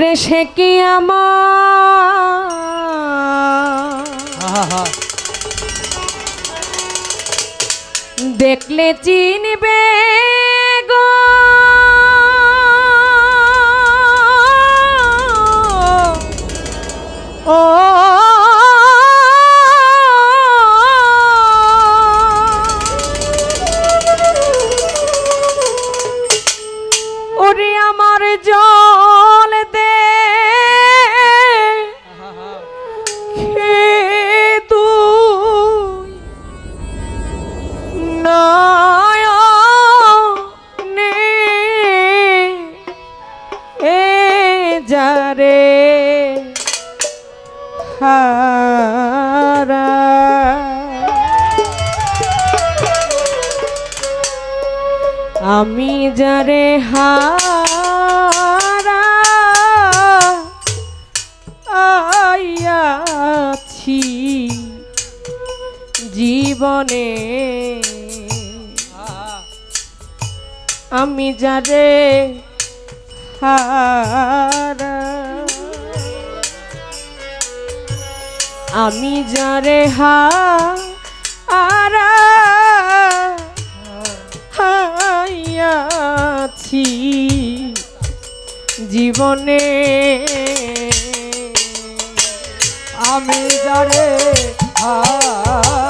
ওরে সে কি দেখলে চিনবে গো। ও আমি যারে হারা আইয়াছি জীবনে। আমি যারে হারা আমি যারে হারা হাইয়াছি জীবনে আমি যারে হার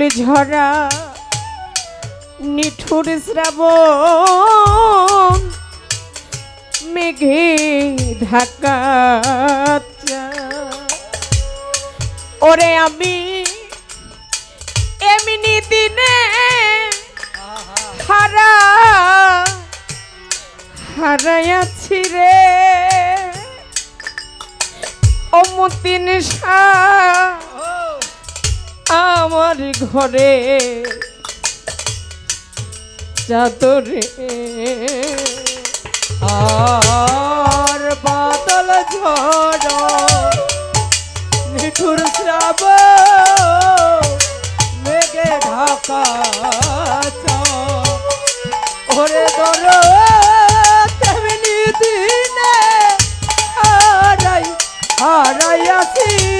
বাদল ঝরা নিঠুর শ্রাবণ মেঘে ঢাকা ওরে আমি এমনি দিনে হারা হারাইয়াছি রে। অমতিন আমার ঘরে। চাদরে আর বাদল ঝড় শ্রাব মেঘে ঢাকা ওরে দর হারাই হারাই আসি।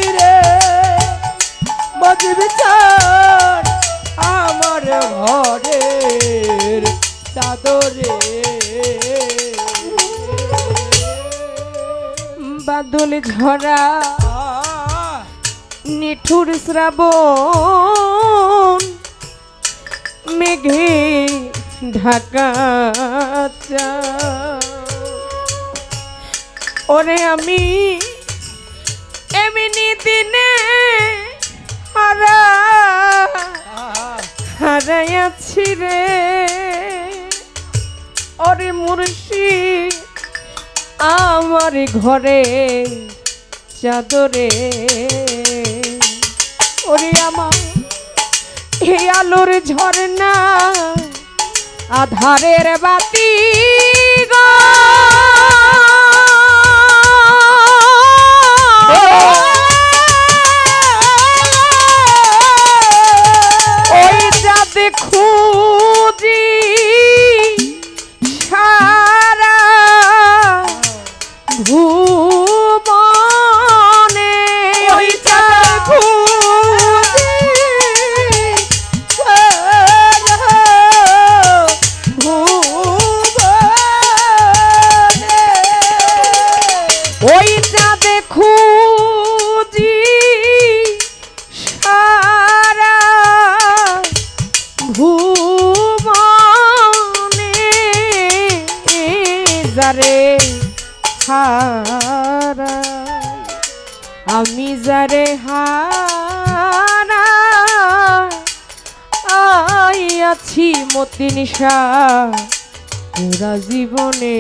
আমার চাদরে। বাদল ঝরা নিঠুর শ্রাবণ মেঘে ঢাকা ওরে আমি এমনি দিনে হারা। হারাইয়াছি রে। ওরে মুর্শি আমার ঘরে চাদরে। ওরে আমার এই আলোর ঝর্ণা আধারের বাতি গো। যাতে নিশা পুরা জীবনে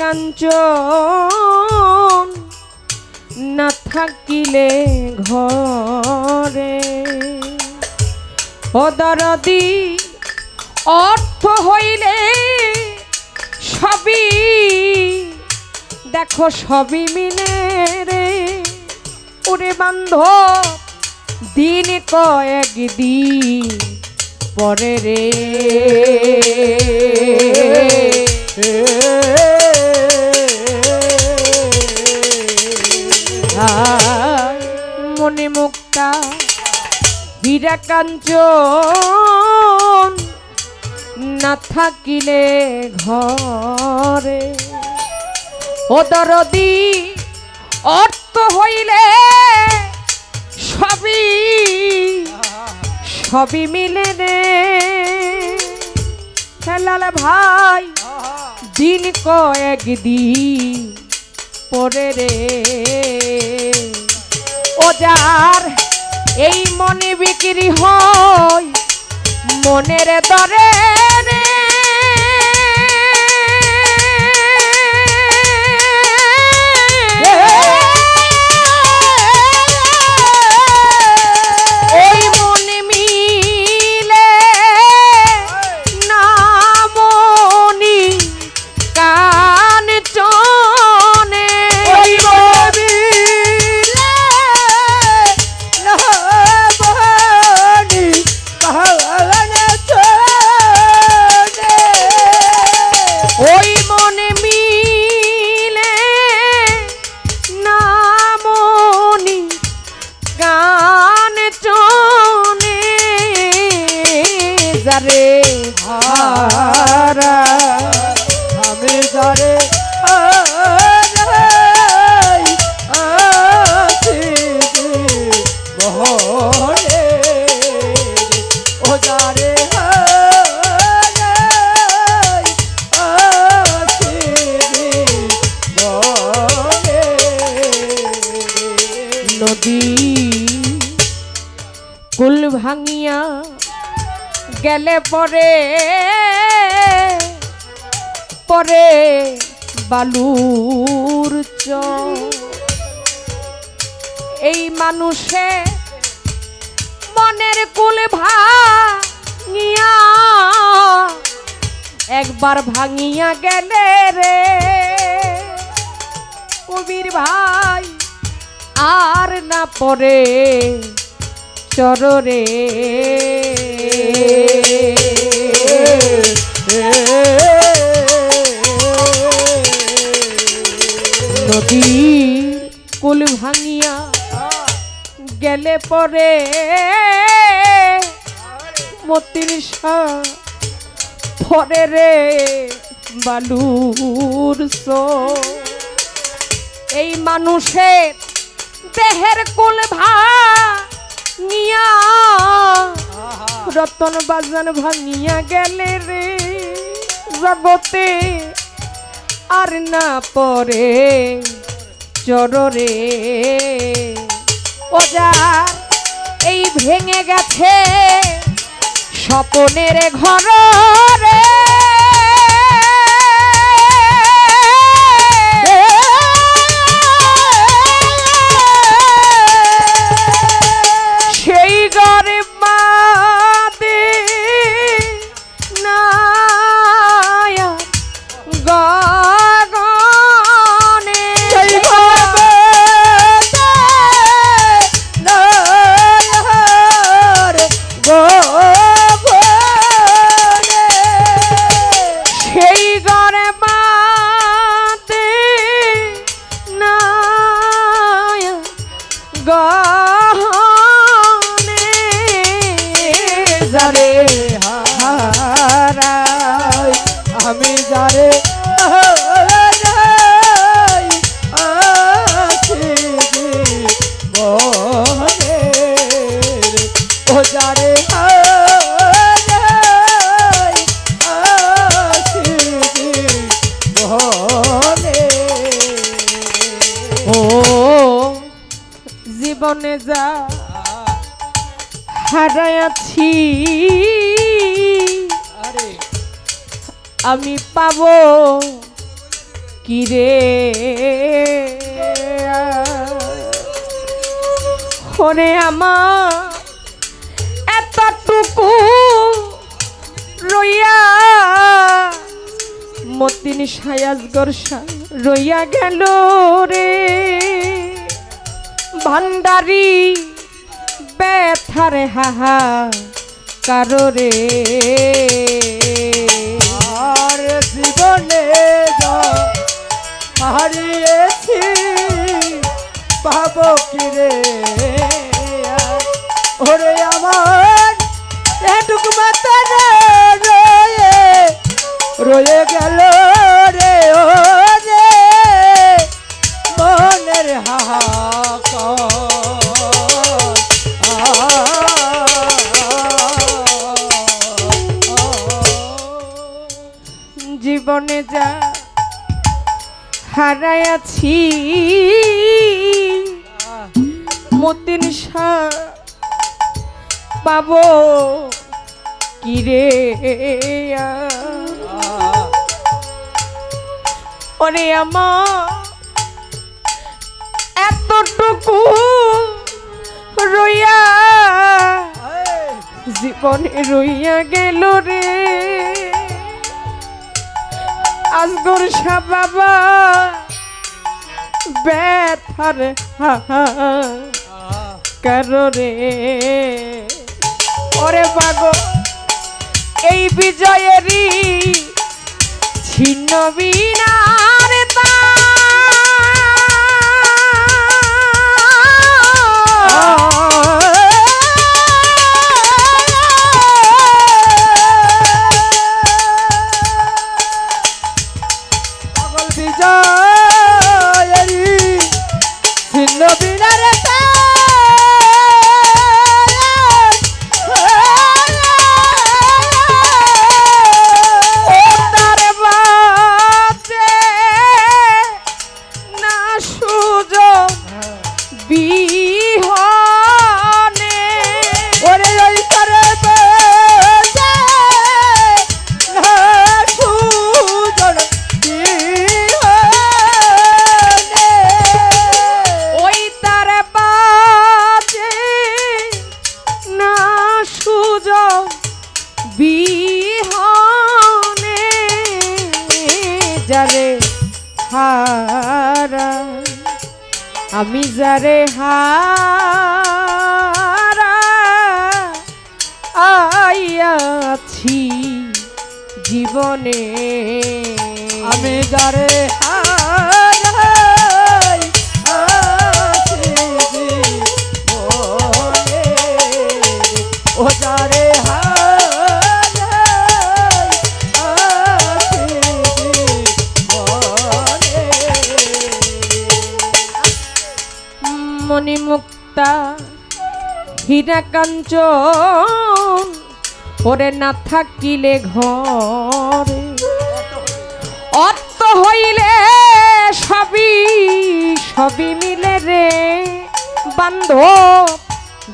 কাঞ্চন, না থাকিলে ঘরে। অদরদি অর্থ হইলে সবই, দেখো সবই মিলে রে। ওরে বান্ধ দিন কয়েক দিন পরে রে। মনে মুক্তা হীরা কাঞ্চন না থাকিলে ঘরে। ও দরদি, অর্থ হইলে সবই সবই মিলে রে হেলাল ভাই, দিন কয়েক দিন পরে রে। ও যার এই মনে বিক্রি হয় মনের দরে। যারে হারা আমি যারে গেলে পরে পরে বালুর চ এই মানুষে মনের কুল ভাঙিয়া, একবার ভাঙিয়া গেলে রে। কবির ভাই আর না পরে চররে কুল ভাঙিয়া গেলে পরে মতির পরে রে বালুর এই মানুষের দেহের কুল ভাঙিয়া রতন বাজান ভাঙিয়া গেলে রে জগতে আর না পরে চররে ওজার এই ভেঙে গেছে স্বপনের ঘর। আমি পাবো। কিরে ওরে আমার এতটুকু রইয়া, মতিন সায়াজ গরসা রইয়া গেল রে। ভান্ডারি ব্যথারে হাহা কারও রে। পাবো কি রে? ওরে আমার, এটুকু মাথা রয়ে রয়ে গেল রে ও রে মনের হাহাকার। জীবনে যা হারায়াছি মতিন পাবো কিরে ওরে আমার, এতটুকু রইয়া জীবনে রইয়া গেল রে। আজগর শাহ বাবা ব্যথার কারণে। ওরে বাগো এই বিজয়েরই ছিন্ন বিনার বিহনে যারে হারা আমি যারে হারা আইয়াছি জীবনে। আমি যারে হারাই মণিমুক্তা হীরা কাঞ্চন, ওরে না থাকিলে ঘরে। অর্থ হইলে সবই সবই মিলে রে। বান্ধব,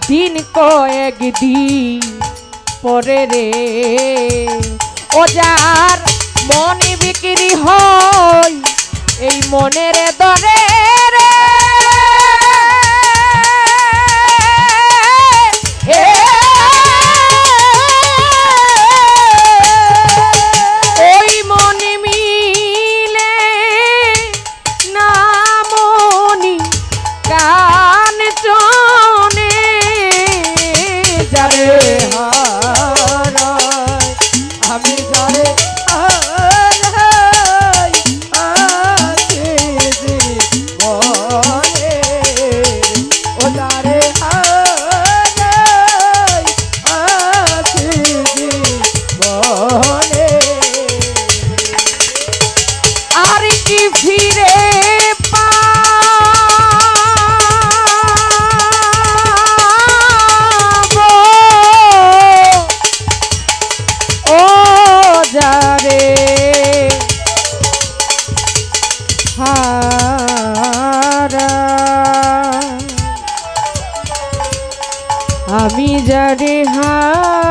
দিন কয়েক দিন পরে রে। ও যার মনে বিক্রি হয়, এই মনের হারা আমি জানি হারা